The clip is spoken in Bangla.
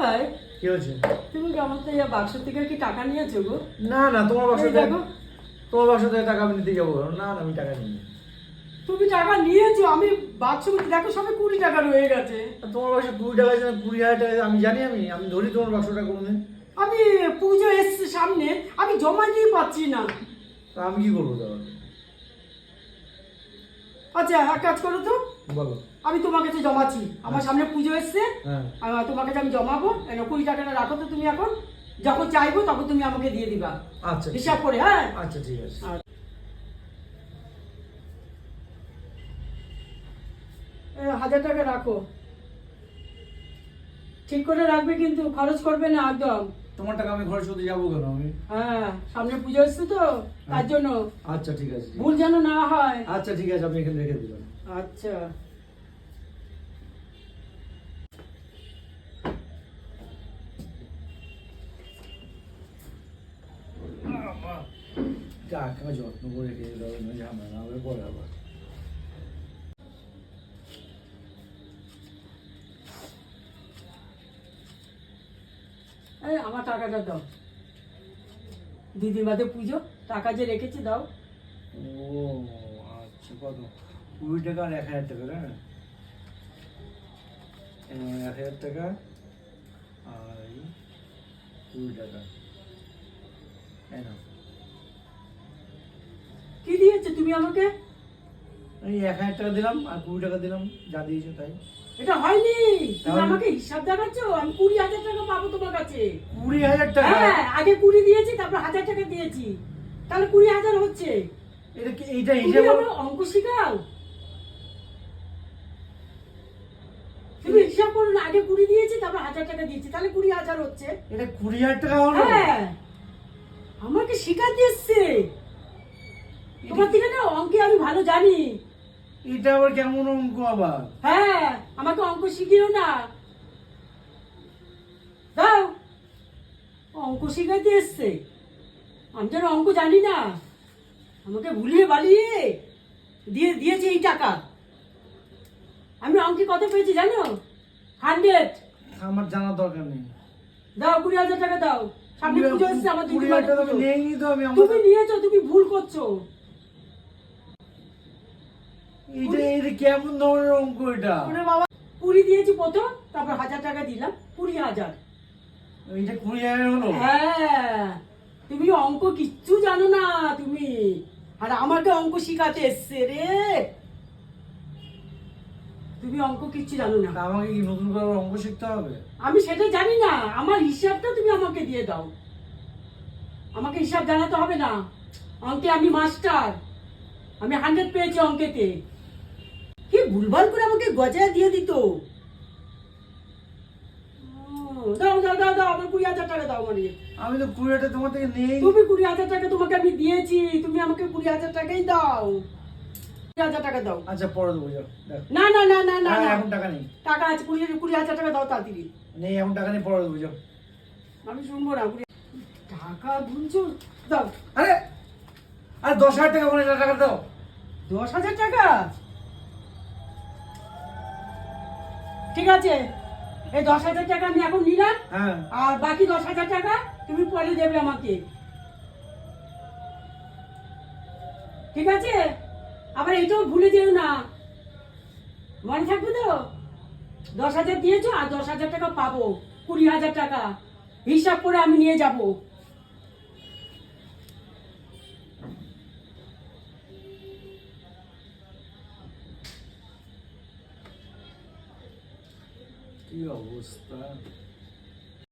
হ্যাঁ কি হয়েছে? তুমি কি আমার থেকে বাক্স থেকে কি টাকা নিয়েছো গো? না না তোমার তোমার থেকে টাকা আমি নিতে যাব? না না আমি টাকা নিই তুমি টাকা নিয়েছো আমি বাক্স দেখো সবে কুড়ি টাকা রয়ে গেছে। তোমার কুড়ি টাকা আছে কুড়ি হাজার টাকা আমি জানি আমি আমি ধরি তোমার বাক্সটা কোনোদিন। আমি পুজো এসছে সামনে আমি জমা দিয়ে পাচ্ছি না। আমি কি করব তাহলে? আচ্ছা এক কাজ করো তো। বলো। আমি তোমার কাছে জমাচ্ছি। আমার সামনে পুজো এসছে। হ্যাঁ। তোমার কাছে আমি জমাবো। কুড়ি টাকাটা রাখো তো তুমি এখন। যখন চাইব তখন তুমি আমাকে দিয়ে দিবা। আচ্ছা হিসাব করে হ্যাঁ। আচ্ছা ঠিক আছে। হাজার টাকা রাখো। ঠিক করে রাখবে কিন্তু খরচ করবে না একদম। তোমার টাকা আমি খরচ করতে যাব কেন আমি? হ্যাঁ সামনে পুজো এসছে তো তার জন্য। আচ্ছা ঠিক আছে। ভুল যেন না হয়। আচ্ছা ঠিক আছে আমি এখানে রেখে দিলাম আচ্ছা। যত্ন করে রেখে দিতে হবে না ঝামেলা হবে পরে আবার। এই আমার টাকাটা দাও। দিদি বাদে পুজো টাকা যে রেখেছি দাও। ও আচ্ছা কত? কুড়ি টাকা আর এক হাজার টাকা না? এই এক হাজার টাকা আর কুড়ি টাকা। কি দিয়েছ তুমি আমাকে? এই এক হাজার টাকা দিলাম আর কুড়ি টাকা দিলাম যা দিয়েছ তাই। এটা হয়নি। তুমি আমাকে হিসাব দেখাচ্ছ? আমি কুড়ি হাজার টাকা পাবো তোমার কাছে। কুড়ি হাজার টাকা? হ্যাঁ আগে কুড়ি দিয়েছি তারপর হাজার টাকা দিয়েছি। তাহলে কুড়ি হাজার হচ্ছে। এটা কি এইটা হিসেবে অঙ্ক শিখাও? তুমি হিসাব করো না আগে কুড়ি দিয়েছি তারপর হাজার টাকা দিয়েছি তাহলে কুড়ি হাজার হচ্ছে। এটা কুড়ি হাজার টাকা হলো? হ্যাঁ। আমাকে শিখাতে এসছে। তোমার থেকে না অঙ্কে আমি ভালো জানি। এটা আবার কেমন অঙ্ক আবার? হ্যাঁ আমাকে অঙ্ক শিখিও না। দাও। অঙ্ক শিখাতে এসছে। আমি যেন অঙ্ক জানি না। আমাকে ভুলিয়ে বালিয়ে দিয়ে দিয়েছে এই টাকা। আমি অঙ্কে কত পেয়েছি জানো? হান্ড্রেড। আমার জানার দরকার নেই। দাও কুড়ি হাজার টাকা দাও। সামনে পুজো এসছে আমার তুমি নিয়েছো তুমি ভুল করছ। এটা এটা কেমন ধরনের অঙ্ক এটা? ওরে বাবা কুড়ি দিয়েছি প্রথম তারপর হাজার টাকা দিলাম কুড়ি হাজার। এটা কুড়ি হাজার হলো? হ্যাঁ। তুমি অঙ্ক কিচ্ছু জানো না তুমি। আর আমাকে অঙ্ক শিখাতে এসছে রে। তুমি অঙ্ক কিচ্ছু জানো না। আমাকে কি নতুন করে অঙ্ক শিখতে হবে? আমি সেটা জানি না। আমার হিসাবটা তুমি আমাকে দিয়ে দাও। আমাকে হিসাব জানাতে হবে না। অঙ্কে আমি মাস্টার। আমি হান্ড্রেড পেয়েছি অঙ্কেতে। ভুলভাল করে আমাকে গজায় দিয়ে দিত। দাও দাও দাও দাও আমার কুড়ি হাজার টাকা দাও মানে আমি তো কুড়ি হাজার তোমার থেকে নেই। তুমি কুড়ি হাজার টাকা তোমাকে আমি দিয়েছি তুমি আমাকে কুড়ি হাজার টাকাই দাও। কুড়ি হাজার টাকা দাও। আচ্ছা পরে দেবো না না না না না এখন টাকা নেই। টাকা আছে কুড়ি কুড়ি হাজার টাকা দাও তাড়াতাড়ি। নেই এখন টাকা নেই পরে দেবো আমি শুনব না টাকা গুনছো? দাও। আরে আরে দশ হাজার টাকা মানে টাকা দাও। দশ হাজার টাকা? ঠিক আছে? এই দশ হাজার টাকা আমি এখন নিলাম হ্যাঁ। আর বাকি দশ হাজার টাকা তুমি পরে দেবে আমাকে। ঠিক আছে? আবার এটাও ভুলে যেও না। মনে থাকবে তো? দশ হাজার দিয়েছ আর দশ হাজার টাকা পাবো। কুড়ি হাজার টাকা। হিসাব করে আমি নিয়ে যাব। কি অবস্থা